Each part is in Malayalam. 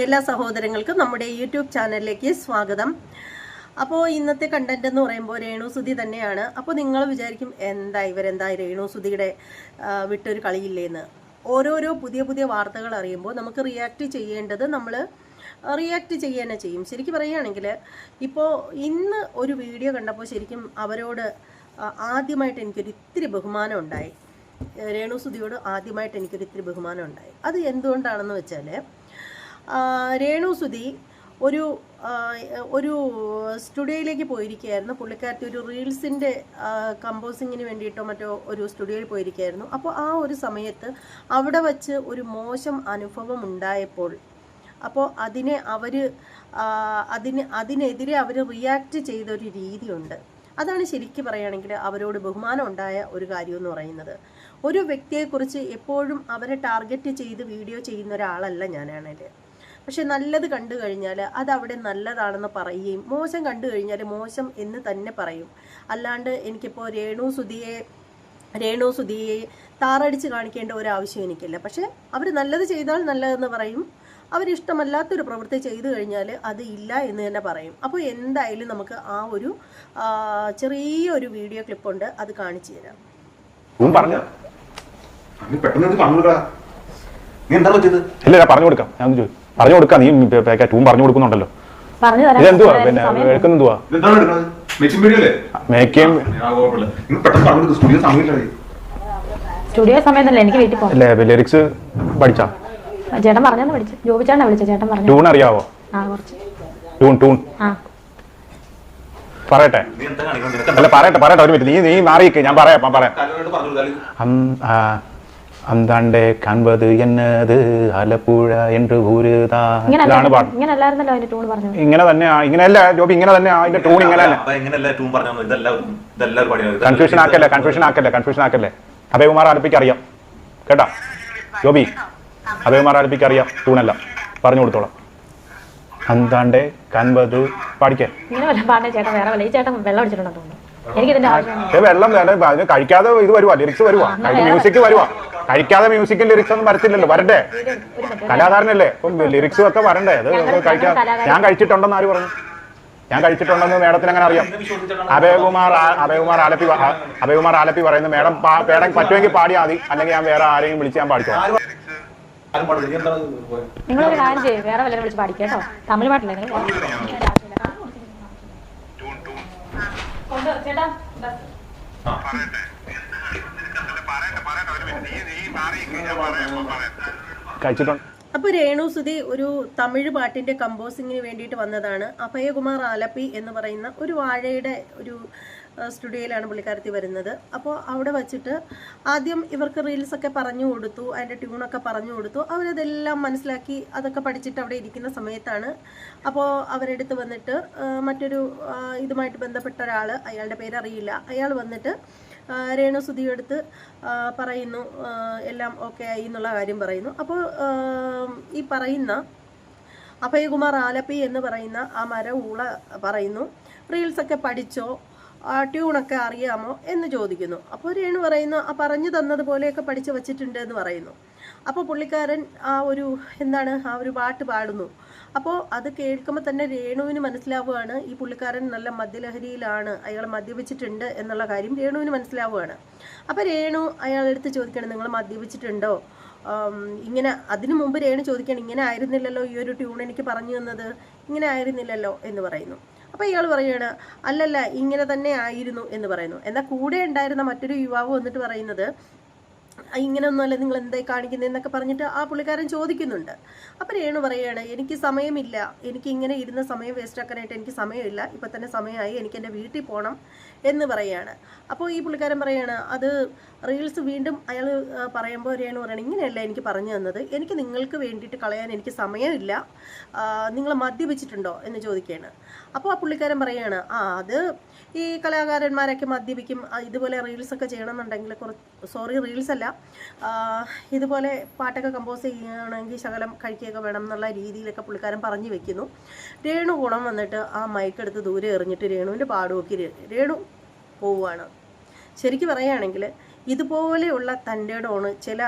എല്ലാ സഹോദരങ്ങൾക്കും നമ്മുടെ യൂട്യൂബ് ചാനലിലേക്ക് സ്വാഗതം. അപ്പോൾ ഇന്നത്തെ കണ്ടന്റ് എന്ന് പറയുമ്പോൾ രേണുസുതി തന്നെയാണ്. അപ്പോൾ നിങ്ങൾ വിചാരിക്കും എന്താ ഇവരെന്താ രേണുസുതിയുടെ വിട്ടൊരു കളിയില്ലേന്ന്. ഓരോരോ പുതിയ പുതിയ വാർത്തകൾ അറിയുമ്പോൾ നമുക്ക് റിയാക്ട് ചെയ്യേണ്ടത് നമ്മൾ റിയാക്ട് ചെയ്യുക തന്നെ ചെയ്യും. ശരിക്കും പറയുകയാണെങ്കിൽ ഇപ്പോൾ ഇന്ന് ഒരു വീഡിയോ കണ്ടപ്പോൾ ശരിക്കും അവരോട് ആദ്യമായിട്ട് എനിക്കൊരു ഇത്തിരി ബഹുമാനം ഉണ്ടായി. രേണുസുതിയോട് ആദ്യമായിട്ട് എനിക്കൊരു ഇത്തിരി ബഹുമാനം ഉണ്ടായി. അത് എന്തുകൊണ്ടാണെന്ന് വെച്ചാൽ രേണുസുതി ഒരു ഒരു സ്റ്റുഡിയോയിലേക്ക് പോയിരിക്കുകയായിരുന്നു. പുള്ളിക്കാരത്തി ഒരു റീൽസിന്റെ കമ്പോസിങ്ങിന് വേണ്ടിയിട്ടോ മറ്റോ ഒരു സ്റ്റുഡിയോയിൽ പോയിരിക്കുകയായിരുന്നു. അപ്പോൾ ആ ഒരു സമയത്ത് അവിടെ വച്ച് ഒരു മോശം അനുഭവം ഉണ്ടായപ്പോൾ അപ്പോൾ അതിനെ അവർ അതിന് അതിനെതിരെ അവർ റിയാക്റ്റ് ചെയ്ത ഒരു രീതിയുണ്ട്. അതാണ് ശരിക്കും പറയുകയാണെങ്കിൽ അവരോട് ബഹുമാനം ഉണ്ടായ ഒരു കാര്യം എന്ന് പറയുന്നത്. ഒരു വ്യക്തിയെക്കുറിച്ച് എപ്പോഴും അവരെ ടാർഗറ്റ് ചെയ്ത് വീഡിയോ ചെയ്യുന്ന ഒരാളല്ല ഞാനാണെങ്കിൽ പക്ഷെ നല്ലത് കണ്ടു കഴിഞ്ഞാൽ അത് അവിടെ നല്ലതാണെന്ന് പറയുകയും മോശം കണ്ടു കഴിഞ്ഞാൽ മോശം എന്ന് തന്നെ പറയും. അല്ലാണ്ട് എനിക്കിപ്പോൾ രേണു സുധിയെ രേണു സുധിയെ താറടിച്ച് കാണിക്കേണ്ട ഒരു ആവശ്യം എനിക്കില്ല. പക്ഷെ അവർ നല്ലത് ചെയ്താൽ നല്ലതെന്ന് പറയും. അവരിഷ്ടമല്ലാത്തൊരു പ്രവൃത്തി ചെയ്തു കഴിഞ്ഞാൽ അത് ഇല്ല എന്ന് തന്നെ പറയും. അപ്പോൾ എന്തായാലും നമുക്ക് ആ ഒരു ചെറിയൊരു വീഡിയോ ക്ലിപ്പുണ്ട് അത് കാണിച്ചു തരാം. പറഞ്ഞു. കൊടുക്കാം ഞാൻ ചോദിച്ചു പറഞ്ഞു കൊടുക്കാം. നീ ടൂം പറഞ്ഞു കൊടുക്കുന്നുണ്ടല്ലോ. ഇതെന്തുവാ? പിന്നെ എടുക്കുന്നെന്തുവാ? സ്റ്റുഡിയോ സമയത്തല്ല എനിക്ക് വീട്ടിൽ പോകാം അല്ലേ ലിറിക്സ് പഠിച്ചാ? ചേട്ടൻ പറഞ്ഞെന്ന് പഠിച്ചു ജോബി ചേട്ടനെ വിളിച്ച ചേട്ടൻ പറഞ്ഞു? ട്യൂൺ അറിയാവോ? ആ കുറച്ച്. ട്യൂൺ ട്യൂൺ ആ. പറയട്ടെ. അല്ല പറയട്ടെ പറയട്ടെ. ഒരു മിനിറ്റ് നീ നീ മാറിയിക്ക്. ഞാൻ പറയാം ഞാൻ പറയാം. അന്താണ്ടേ കാൺപത് എന്നത് ആലപ്പുഴ എന്റെ ഊര് ഇതാണ് പാട്ട്. ഇങ്ങനെ തന്നെ ഇങ്ങനെയല്ല ജോബി ഇങ്ങനെ തന്നെ അതിന്റെ ടൂൺ ഇങ്ങനെ കൺഫ്യൂഷൻ ആക്കല്ലേ കൺഫ്യൂഷൻ ആക്കല്ലേ കൺഫ്യൂഷൻ ആക്കല്ലേ. അഭയകുമാർ ആലപ്പിക്ക് അറിയാം. കേട്ടാ? ജോബി അഭയകുമാർ ആലപ്പിക്ക് അറിയാം ടൂണല്ല പറഞ്ഞു കൊടുത്തോളാം. അന്താണ്ടേ കാൺപത് പാടിക്കേ. ചേട്ടൻ വേറെ ചേട്ടൻ വെള്ളം അടിച്ചിട്ടുണ്ടെന്ന് തോന്നുന്നു. വെള്ളം കഴിക്കാതെ ഇത് വരുവാ ലിറിക്സ് വരുവാ. മ്യൂസിക് വരുവാ. കഴിക്കാതെ മ്യൂസിക്കും ലിറിക്സ് ഒന്നും വരത്തില്ലല്ലോ. മിനിറ്റ് കലാകാരനല്ലേ? അപ്പം ലിറിക്സും ഒക്കെ വരണ്ടേ? അത് കഴിക്കാൻ. ഞാൻ കഴിച്ചിട്ടുണ്ടെന്ന് ആര് പറഞ്ഞു? ഞാൻ കഴിച്ചിട്ടുണ്ടെന്ന് മേഡത്തിന് അങ്ങനെ അറിയാം. അഭയകുമാർ അഭയകുമാർ ആലപ്പി അഭയകുമാർ ആലപ്പി പറയുന്നു മേഡം മേഡം പറ്റുമെങ്കിൽ പാടിയാൽ മതി. അല്ലെങ്കിൽ ഞാൻ വേറെ ആരെയും വിളിച്ച് ഞാൻ പാടിച്ചോ? നിങ്ങളൊരു കാര്യം ചെയ്യും. വേറെ വല്ലവരും വിളിച്ച് പാടിക്കാം കേട്ടോ. തമിഴ് പാട്ടില്ലേ ചേട്ടാ കഴിച്ചിട്ടുണ്ട്. അപ്പോൾ രേണുസുതി ഒരു തമിഴ് പാട്ടിന്റെ കമ്പോസിങ്ങിന് വേണ്ടിയിട്ട് വന്നതാണ്. അഭയകുമാർ ആലപ്പി എന്ന് പറയുന്ന ഒരു വാഴയുടെ ഒരു സ്റ്റുഡിയോയിലാണ് പുള്ളിക്കാരത്തി വരുന്നത്. അപ്പോൾ അവിടെ വച്ചിട്ട് ആദ്യം ഇവർക്ക് റീൽസൊക്കെ പറഞ്ഞു കൊടുത്തു അതിന്റെ ട്യൂണൊക്കെ പറഞ്ഞു കൊടുത്തു. അവരതെല്ലാം മനസ്സിലാക്കി അതൊക്കെ പഠിച്ചിട്ട് അവിടെ ഇരിക്കുന്ന സമയത്താണ്. അപ്പോൾ അവരെടുത്ത് വന്നിട്ട് മറ്റൊരു ഇതുമായിട്ട് ബന്ധപ്പെട്ട ഒരാൾ അയാളുടെ പേരറിയില്ല. അയാൾ വന്നിട്ട് രേണുസുതിയെടുത്ത് പറയുന്നു എല്ലാം ഓക്കെ ആയി എന്നുള്ള കാര്യം പറയുന്നു. അപ്പോൾ ഈ പറയുന്ന അഭയകുമാർ ആലപ്പി എന്ന് പറയുന്ന ആ മര ഊള പറയുന്നു റീൽസൊക്കെ പഠിച്ചോ? ട്യൂണൊക്കെ അറിയാമോ? എന്ന് ചോദിക്കുന്നു. അപ്പോൾ രേണു പറയുന്നു ആ പറഞ്ഞു തന്നതുപോലെയൊക്കെ പഠിച്ചു വച്ചിട്ടുണ്ട് എന്ന് പറയുന്നു. അപ്പോൾ പുള്ളിക്കാരൻ ആ ഒരു എന്താണ് ആ ഒരു പാട്ട് പാടുന്നു. അപ്പോൾ അത് കേൾക്കുമ്പോൾ തന്നെ രേണുവിന് മനസ്സിലാവുകയാണ് ഈ പുള്ളിക്കാരൻ നല്ല മദ്യലഹരിയിലാണ് അയാൾ മദ്യപിച്ചിട്ടുണ്ട് എന്നുള്ള കാര്യം രേണുവിന് മനസ്സിലാവുകയാണ്. അപ്പോൾ രേണു അയാളെടുത്ത് ചോദിക്കണം നിങ്ങൾ മദ്യപിച്ചിട്ടുണ്ടോ? ഇങ്ങനെ അതിനു മുമ്പ് രേണു ചോദിക്കണം ഇങ്ങനെ ആയിരുന്നില്ലല്ലോ ഈ ഒരു ട്യൂൺ എനിക്ക് പറഞ്ഞു തന്നത്? ഇങ്ങനെ ആയിരുന്നില്ലല്ലോ? എന്ന് പറയുന്നു. അപ്പോൾ ഇയാൾ പറയുകയാണ് അല്ലല്ല ഇങ്ങനെ തന്നെ ആയിരുന്നു എന്ന് പറയുന്നു. എന്നാൽ കൂടെ ഉണ്ടായിരുന്ന മറ്റൊരു യുവാവ് വന്നിട്ട് പറയുന്നത് "ആ, ഇങ്ങനെയൊന്നുമല്ല നിങ്ങൾ എന്തായി കാണിക്കുന്നതെന്നൊക്കെ പറഞ്ഞിട്ട് ആ പുള്ളിക്കാരൻ ചോദിക്കുന്നുണ്ട്. അപ്പോൾ രേണു പറയുകയാണ് എനിക്ക് സമയമില്ല. എനിക്ക് ഇങ്ങനെ ഇരുന്ന സമയം വേസ്റ്റ് ആക്കാനായിട്ട് എനിക്ക് സമയമില്ല. ഇപ്പം തന്നെ സമയമായി. എനിക്ക് എന്റെ വീട്ടിൽ പോകണം എന്ന് പറയുകയാണ് അപ്പോൾ ഈ പുള്ളിക്കാരൻ പറയുകയാണ് അത് റീൽസ് വീണ്ടും അയാൾ പറയുമ്പോൾ രേണു പറയണം ഇങ്ങനെയല്ല എനിക്ക് പറഞ്ഞു തന്നത്. എനിക്ക് നിങ്ങൾക്ക് വേണ്ടിയിട്ട് കളയാൻ എനിക്ക് സമയമില്ല. നിങ്ങൾ മദ്യപിച്ചിട്ടുണ്ടോ? എന്ന് ചോദിക്കുകയാണ്. അപ്പോൾ ആ പുള്ളിക്കാരൻ പറയുകയാണ് ആ അത് ഈ കലാകാരന്മാരൊക്കെ മദ്യപിക്കും. ഇതുപോലെ റീൽസൊക്കെ ചെയ്യണമെന്നുണ്ടെങ്കിൽ കുറച്ച് സോറി റീൽസ് അല്ല. ഇതുപോലെ പാട്ടൊക്കെ കമ്പോസ് ചെയ്യണമെങ്കിൽ ശകലം കഴിക്കുകയൊക്കെ വേണം എന്നുള്ള രീതിയിലൊക്കെ പുള്ളിക്കാരൻ പറഞ്ഞു വെക്കുന്നു. രേണു ഗുണം വന്നിട്ട് ആ മൈക്കെടുത്ത് ദൂരെ എറിഞ്ഞിട്ട് രേണുവിന്റെ പാടുമൊക്കെ രേണു പോവുകയാണ്. ശരിക്കും പറയുകയാണെങ്കിൽ ഇതുപോലെയുള്ള തന്റെടോണ് ചില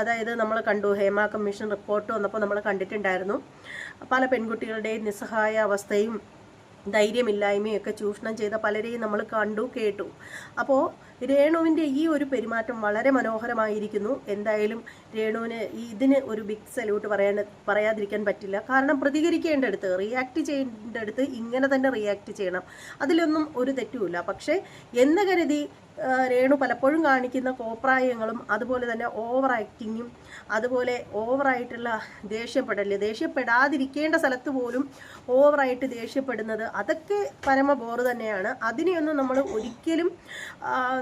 അതായത് നമ്മൾ കണ്ടു ഹേമ കമ്മീഷൻ റിപ്പോർട്ട് വന്നപ്പോൾ നമ്മൾ കണ്ടിട്ടുണ്ടായിരുന്നു. പല പെൺകുട്ടികളുടെയും നിസ്സഹായ അവസ്ഥയും ധൈര്യമില്ലായ്മയും ഒക്കെ ചൂഷണം ചെയ്ത പലരെയും നമ്മൾ കണ്ടു കേട്ടു. അപ്പോൾ രേണുവിന്റെ ഈ ഒരു പെരുമാറ്റം വളരെ മനോഹരമായിരിക്കുന്നു. എന്തായാലും രേണുവിന് ഇതിന് ഒരു ബിഗ് സല്യൂട്ട് പറയാൻ പറയാതിരിക്കാൻ പറ്റില്ല. കാരണം പ്രതികരിക്കേണ്ടടുത്ത് റിയാക്ട് ചെയ്യേണ്ടടുത്ത് ഇങ്ങനെ തന്നെ റിയാക്ട് ചെയ്യണം. അതിലൊന്നും ഒരു തെറ്റുമില്ല. പക്ഷേ എന്ന് കരുതി രേണു പലപ്പോഴും കാണിക്കുന്ന കോപ്രായങ്ങളും അതുപോലെ തന്നെ ഓവർ ആക്ടിങ്ങും അതുപോലെ ഓവറായിട്ടുള്ള ദേഷ്യപ്പെടൽ ദേഷ്യപ്പെടാതിരിക്കേണ്ട സ്ഥലത്ത് പോലും ഓവറായിട്ട് ദേഷ്യപ്പെടുന്നത് അതൊക്കെ പരമ ബോറ് തന്നെയാണ്. അതിനെയൊന്നും നമ്മൾ ഒരിക്കലും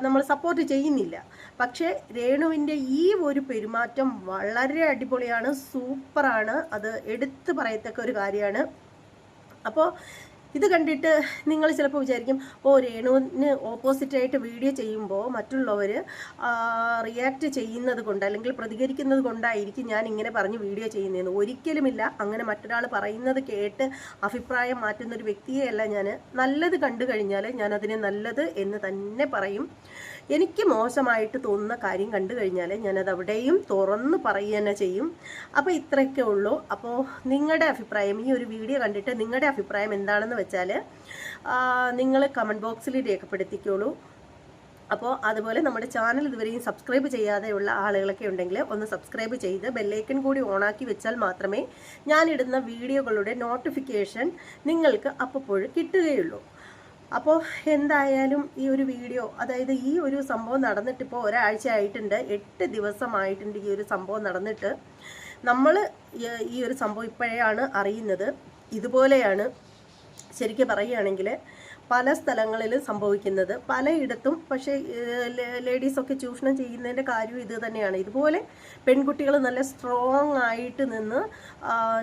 നമ്മൾ സപ്പോർട്ട് ചെയ്യുന്നില്ല. പക്ഷേ രേണുവിന്റെ ഈ ഒരു പെരുമാറ്റം വളരെ അടിപൊളിയാണ് സൂപ്പറാണ് അത് എടുത്തു പറയത്തക്ക ഒരു കാര്യമാണ്. അപ്പോൾ ഇത് കണ്ടിട്ട് നിങ്ങൾ ചിലപ്പോൾ വിചാരിക്കും ഓ രേണുവിന് ഓപ്പോസിറ്റായിട്ട് വീഡിയോ ചെയ്യുമ്പോൾ മറ്റുള്ളവർ റിയാക്ട് ചെയ്യുന്നത് കൊണ്ട് അല്ലെങ്കിൽ പ്രതികരിക്കുന്നത് കൊണ്ടായിരിക്കും ഞാൻ ഇങ്ങനെ പറഞ്ഞ് വീഡിയോ ചെയ്യുന്നതെന്ന് ഒരിക്കലുമില്ല അങ്ങനെ മറ്റൊരാൾ പറയുന്നത് കേട്ട് അഭിപ്രായം മാറ്റുന്ന ഒരു വ്യക്തിയെയല്ല ഞാൻ നല്ലത് കണ്ടു കഴിഞ്ഞാൽ ഞാൻ അതിനെ നല്ലത് എന്ന് തന്നെ പറയും. എനിക്ക് മോശമായിട്ട് തോന്നുന്ന കാര്യം കണ്ടു കഴിഞ്ഞാൽ ഞാനത് അവിടെയും തുറന്ന് പറയുക തന്നെ ചെയ്യും. അപ്പോൾ ഇത്രയൊക്കെ ഉള്ളൂ. അപ്പോൾ നിങ്ങളുടെ അഭിപ്രായം ഈ ഒരു വീഡിയോ കണ്ടിട്ട് നിങ്ങളുടെ അഭിപ്രായം എന്താണെന്ന് വെച്ചാൽ നിങ്ങൾ കമന്റ് ബോക്സിൽ രേഖപ്പെടുത്തിക്കോളൂ. അപ്പോൾ അതുപോലെ നമ്മുടെ ചാനൽ ഇതുവരെയും സബ്സ്ക്രൈബ് ചെയ്യാതെയുള്ള ആളുകളൊക്കെ ഉണ്ടെങ്കിൽ ഒന്ന് സബ്സ്ക്രൈബ് ചെയ്ത് ബെല്ലൈക്കൺ കൂടി ഓണാക്കി വെച്ചാൽ മാത്രമേ ഞാനിടുന്ന വീഡിയോകളുടെ നോട്ടിഫിക്കേഷൻ നിങ്ങൾക്ക് അപ്പോഴും കിട്ടുകയുള്ളൂ. അപ്പോൾ എന്തായാലും ഈ ഒരു വീഡിയോ അതായത് ഈ ഒരു സംഭവം നടന്നിട്ടിപ്പോൾ ഒരാഴ്ച ആയിട്ടുണ്ട് എട്ട് ദിവസമായിട്ടുണ്ട് ഈ ഒരു സംഭവം നടന്നിട്ട്. നമ്മൾ ഈ ഒരു സംഭവം ഇപ്പോഴാണ് അറിയുന്നത്. ഇതുപോലെയാണ്. ശരിക്കും പറയുകയാണെങ്കിൽ പല സ്ഥലങ്ങളിലും സംഭവിക്കുന്നത്. പലയിടത്തും പക്ഷേ ലേഡീസൊക്കെ ചൂഷണം ചെയ്യുന്നതിന്റെ കാര്യം ഇത് തന്നെയാണ്. ഇതുപോലെ പെൺകുട്ടികൾ നല്ല സ്ട്രോങ് ആയിട്ട് നിന്ന്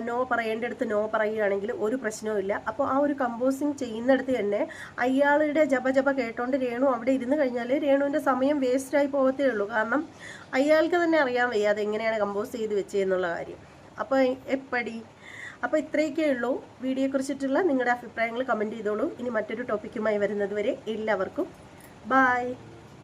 നോ പറയേണ്ടടുത്ത് നോ പറയുകയാണെങ്കിൽ ഒരു പ്രശ്നവും ഇല്ല. അപ്പോൾ ആ ഒരു കമ്പോസിങ് ചെയ്യുന്നിടത്ത് തന്നെ അയാളുടെ ജപ ജപ കേട്ടോണ്ട് രേണു അവിടെ ഇരുന്ന് കഴിഞ്ഞാൽ രേണുവിന്റെ സമയം വേസ്റ്റായി പോകത്തേ ഉള്ളൂ. കാരണം അയാൾക്ക് തന്നെ അറിയാൻ വയ്യാതെ എങ്ങനെയാണ് കമ്പോസ് ചെയ്ത് വെച്ചതെന്നുള്ള കാര്യം. അപ്പോൾ എപ്പടി? അപ്പോൾ ഇത്രയൊക്കെ ഉള്ളൂ. വീഡിയോയെക്കുറിച്ചിട്ടുള്ള നിങ്ങളുടെ അഭിപ്രായങ്ങൾ കമന്റ് ചെയ്തോളൂ. ഇനി മറ്റൊരു ടോപ്പിക്കുമായി വരുന്നതുവരെ എല്ലാവർക്കും ബായ്